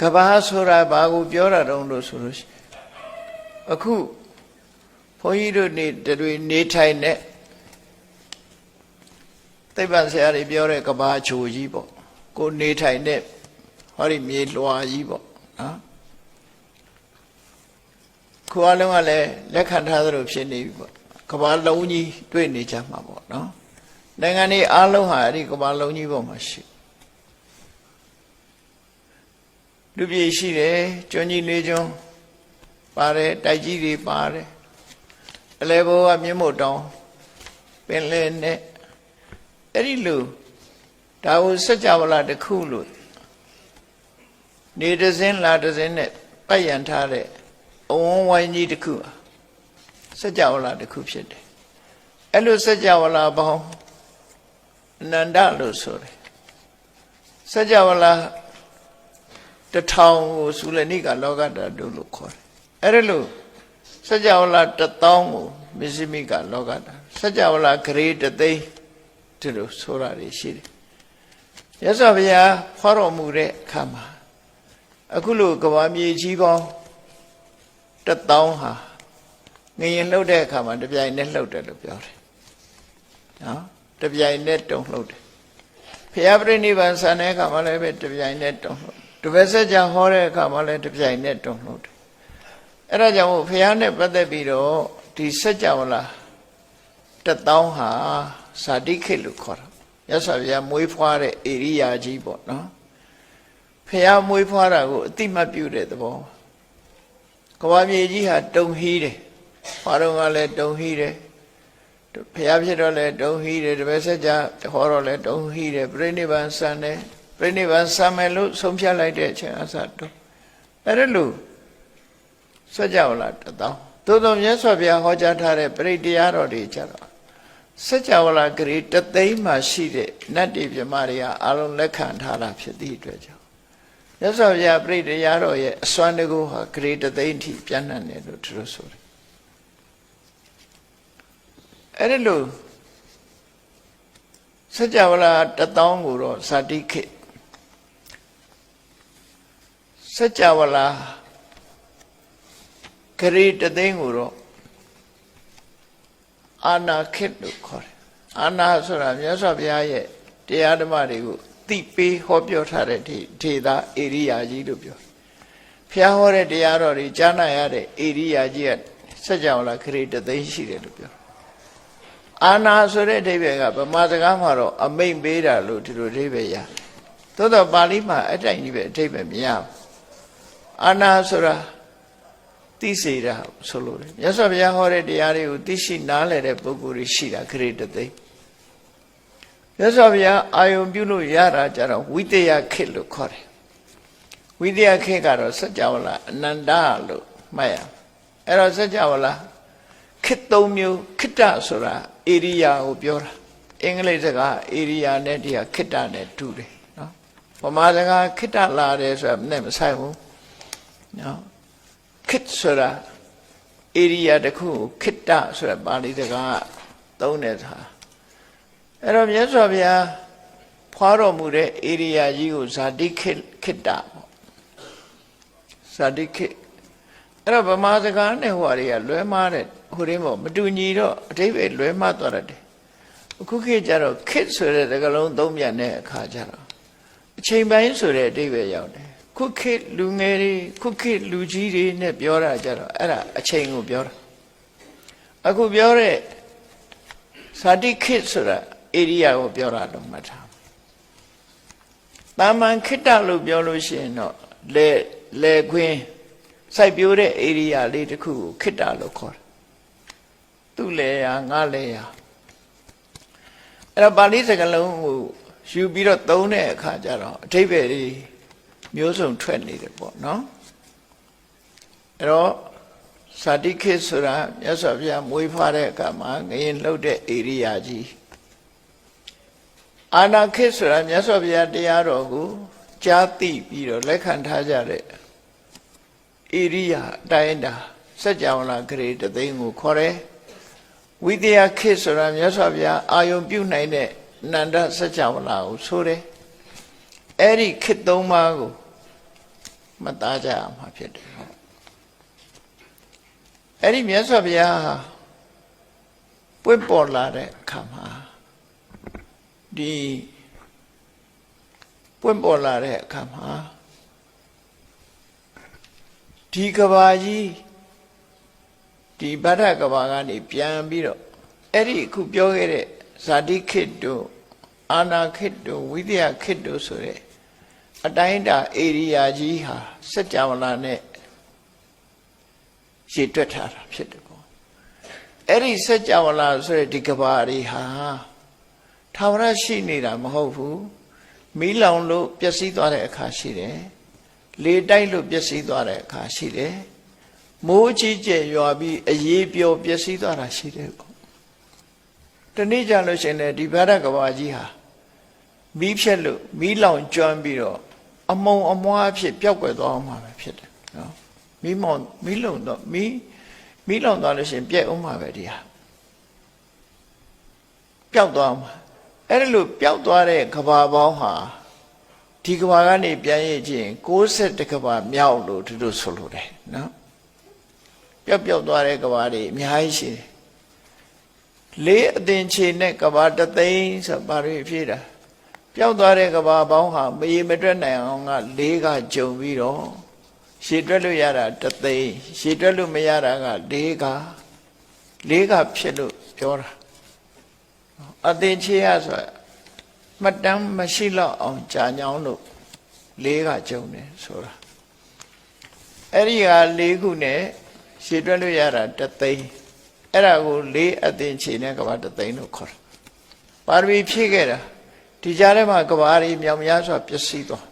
ကဘာဆိုတာဘာကိုပြောတာတုံးလို့ဆိုလို့ရှိရင်အခုဘုန်းကြီးတို့နေတွေနေထိုင်တဲ့သိပ္ပံဆရာတွေပြောတဲ့ကဘာချိုကြီးပေါ့ကိုနေထိုင်တဲ့ဟောဒီမြေလွှာကြီးပေါ့နော်ခုအလုံးကလည်းလက်ခံထားသလိုဖြစ်နေပြီပေါ့ကဘာလုံးကြီးတွေ့နေကြမှာပေါ့နော်နိုင်ငံတွေအားလုံးဟာအဲ့ဒီကဘာလုံးကြီးပေါ်မှာရှိ လူပြည်ရှိတယ်ကျွန်းကြီးလေးကျွန်းပါတယ်တိုက်ကြီးတွေပါတယ်အလဲဘောကမြင့်မို့တောင်းပင်လယ်နဲ့အဲ့ဒီလိုဒါကိုစัจ java လာတစ်ခုလို့နေတစ်စင်းလာတစ်စင်းနဲ့ပတ်ရန်ထားတဲ့အဝန်းဝိုင်းကြီးတစ်ခုဟာစัจ java လာတစ်ခုဖြစ်တယ်အဲ့လိုစัจ java လာပေါင်းအနန္တလို့ဆိုတယ်စัจ java လာ တထောင်ကိုသုလနိကလောကဓာတုလို့ခေါ်တယ်အဲ့ဒါလို့စัจ java လာတထောင်ကိုမစ္စမိကလောကဓာစัจ java လာဂရေတသိန်းဒီလိုဆိုတာတွေရှိတယ်ရသော်ဗျာဖွားတော်မူတဲ့အခါမှာအခုလိုကဘာမြေကြီးပေါင်းတထောင်ဟာငရင်လှုပ်တဲ့အခါမှာတပြိုင်နဲ့လှုပ်တယ်လို့ပြောတယ်နော်တပြိုင်နဲ့တုံလှုပ်တယ်ဖျားပြိနိဗ္ဗာန်ဆန်တဲ့အခါမှာလည်းပဲတပြိုင်နဲ့တုံလှုပ် တပည့်ဆက်ကြဟောတဲ့အခါမှာလည်းတပြိုင်နဲ့တုံလှုပ်တယ်အဲ့ဒါကြောင့်မို့ဖျားနဲ့ပတ်သက်ပြီးတော့ဒီစัจ java လာတထောင်ဟာဇာတိခေတ်လို့ခေါ်တာရသော်ဗျာမွေးဖွားတဲ့ဧရိယာကြီးပေါ့နော်ဖះမွေးဖွားတာကိုအတိမတ်ပြုတဲ့သဘောကဘာမြေကြီးဟာတုံဟီးတယ်ဘာတော့ကလည်းတုံဟီးတယ်ဖះဖြစ်တော့လည်းတုံဟီးတယ်တပည့်ဆက်ကြဟောတော့လည်းတုံဟီးတယ်ပြိဋိဘံဆန်တယ် ပြိနိဗ္ဗာန်ဆံမယ်လို့ဆုံးဖြတ်လိုက်တဲ့အချိန်အစတော့အဲ့ဒါလို့ဆွကြဝဠာတသောသို့တော်မြတ်စွာဘုရားဟောကြားထားတဲ့ပရိတရားတော်တွေကြတော့ဆွကြဝဠာဂရေတသိမ်းမှရှိတဲ့နတ်တိပြမတွေကအလုံးလက်ခံထားတာဖြစ်သည့်အတွက်ကြောင့်မြတ်စွာဘုရားပရိတရားတော်ရဲ့အစွမ်းတကူဟာဂရေတသိမ်းထိပြန့်နှံ့တယ်လို့သူတို့ဆိုတယ်အဲ့ဒါလို့စัจ java လာ1000ကိုတော့ဇာတိခေတ် จ java လာဂရေတသိန်းကိုတော့အာနာခေတ်လို့ခေါ်တယ်အာနာဆိုတာမြတ်စွာဘုရားရဲ့တရားဓမ္မတွေကိုသိပေးဟောပြောထားတဲ့ဒီဒေသာဧရိယာကြီးလို့ပြောဖျားဟောတဲ့တရားတော်တွေကြားနာရတဲ့ဧရိယာကြီးကစัจ java လာခရီးတသိန်းရှိတယ်လို့ပြောအာနာဆိုတဲ့အဓိပ္ပာယ်ကဗမာစကားမှာတော့အမိန်ပေးတာလို့ဒီလိုအဓိပ္ပာယ်ရသို့တော့ပါဠိမှာအတိုင်းကြီးပဲအဓိပ္ပာယ်မရဘူး အာနာဆိုတာသိစေတာဆိုလို့တယ်မြတ်စွာဘုရားဟောတဲ့တရားတွေကိုသိရှိနားလည်တဲ့ပုဂ္ဂိုလ်တွေရှိတာခရစ်တသိမြတ်စွာဘုရားအာယုံပြုလို့ရတာကြတော့ဝိတယခေတ်လို့ခေါ်တယ်ဝိတယခေတ်ကတော့စัจ java လာအနန္တလို့မှတ်ရအဲ့တော့စัจ java လာခေတ်သုံးမျိုးခိတ္တဆိုတာဧရိယာကိုပြောတာအင်္ဂလိပ်စကားဧရိယာနဲ့ဒီဟာခိတ္တနဲ့တူတယ်နော်ဗမာစကားခိတ္တလာတယ်ဆိုတာနဲ့မဆိုင်ဘူး နော်ခစ်ဆိုတာဧရိယာတစ်ခုကိုခိတ္တဆိုတာပါဠိစကားသုံးတဲ့သာအဲ့တော့မြတ်စွာဘုရားဖွာတော်မူတဲ့ဧရိယာကြီးကိုဇာတိခိခိတ္တပေါ့ဇာတိခိအဲ့တော့ဗမာစကားနဲ့ဟိုဟာတွေကလွဲမှားတဲ့ဟိုရင်းပေါ့မတူညီတော့အတိပ္ပယ်လွဲမှားသွားတယ်အခုခေတ်ကျတော့ခစ်ဆိုတဲ့စကားလုံးသုံးပြန်တဲ့အခါကျတော့အချိန်ပိုင်းဆိုတဲ့အတိပ္ပယ်ရောက်တယ် ခုခေတ်လူငယ်တွေခုခေတ်လူကြီးတွေနဲ့ပြောတာကြတော့အဲ့ဒါအချိန်ကိုပြောတာအခုပြောတဲ့ဇာတိခေတ်ဆိုတာဧရိယာကိုပြောတာတော့မှတ်ထားတာမန်ခေတ္တလို့ပြောလို့ရှိရင်တော့လေလေခွင်းစိုက်ပျိုးတဲ့ဧရိယာလေးတစ်ခုကိုခေတ္တလို့ခေါ်တယ်သူ့လေယာငါလေယာအဲ့တော့ပါဠိစကားလုံးကိုယူပြီးတော့သုံးတဲ့အခါကျတော့အထိပ္ပယ်လေး မျိုးစုံထွက်နေတယ်ပေါ့နော်အဲ့တော့ဇာတိခေတ်ဆိုတာမြတ်စွာဘုရားမွေးဖွားတဲ့အခါမှာငရင်လှုပ်တဲ့ဧရိယာကြီးအာနာခေတ်ဆိုတာမြတ်စွာဘုရားတရားတော်ကိုကြားသိပြီးတော့လက်ခံထားကြတဲ့ဧရိယာအတိုင်းတာစัจ java လာဂရေတသိန်းကိုခေါ်တယ်ဝိတယခေတ်ဆိုတာမြတ်စွာဘုရားအာယုံပြုနိုင်တဲ့နန္ဒစัจ java လာကိုဆိုတယ်အဲ့ဒီခေတ်သုံးပါးကို မှတ်သားကြရမှာဖြစ်တယ်ဟုတ်အဲ့ဒီမြတ်စွာဘုရားဟာပွင့်ပေါ်လာတဲ့အခါမှာဒီပွင့်ပေါ်လာတဲ့အခါမှာဒီကဘာကြီးဒီဗဒ္ဒကဘာကနေပြန်ပြီးတော့အဲ့ဒီအခုပြောခဲ့တဲ့ဇာတိခေတ်တို့အာနာခေတ်တို့ဝိသယခေတ်တို့ဆိုတဲ့ အတိုင်းအတာဧရိယာကြီးဟာစัจ java လာနဲ့ရှည်တွက်ထားတာဖြစ်တယ်ပေါ့အဲ့ဒီစัจ java လာဆိုတဲ့ဒီကဘာတွေဟာထာဝရရှိနေတာမဟုတ်ဘူးမီးလောင်လို့ပျက်စီးသွားတဲ့အခါရှိတယ်လေတိုက်လို့ပျက်စီးသွားတဲ့အခါရှိတယ်မိုးကြီးကျယ်ရွာပြီးအေးပျော်ပျက်စီးသွားတာရှိတယ်ပေါ့တနေ့ကြလို့ရှရင်လေဒီဗရကဘာကြီးဟာမီးဖြက်လို့မီးလောင်ကျွမ်းပြီးတော့ အမုံအမွားအဖြစ်ပျောက်ကွယ်သွားအောင်မှာပဲဖြစ်တယ်နော်မီးမောင်မီးလုံတော့မီးမီးလောင်သွားလို့ရှရင်ပြက်အောင်မှာပဲဒီဟာပျောက်သွားမှာအဲ့ဒါလို့ပျောက်သွားတဲ့ကဘာပေါင်းဟာဒီကဘာကနေပြန်ရခြင်း60ကဘာမြောက်လို့သူတို့ဆိုလိုတယ်နော်ပျောက်ပျောက်သွားတဲ့ကဘာတွေအများကြီးရှိတယ်လေးအသင်ချေနဲ့ကဘာတသိန်းဆိုဘာတွေဖြည့်တာ ပျောက်သွားတဲ့ကဘာပေါင်းဟာမရေမတွက်နိုင်အောင်ကလေးကကြုံပြီးတော့ရှည်တွက်လို့ရတာတသိန်းရှည်တွက်လို့မရတာကလေးကလေးကဖြစ်လို့ပြောတာအသင်ချေရဆိုမှတ်တမ်းမရှိတော့အောင်ကြာညောင်းလို့လေးကကြုံတယ်ဆိုတာအဲ့ဒီဟာလေးခုနဲ့ရှည်တွက်လို့ရတာတသိန်းအဲ့ဒါကိုလေးအသင်ချေနဲ့ကဘာတသိန်းလို့ခေါ်တာပါရမီဖြည့်ခဲ့တာ ဒီကြားထဲမှာကဘာတွေမြောင်များစွာပျက်စီးသွား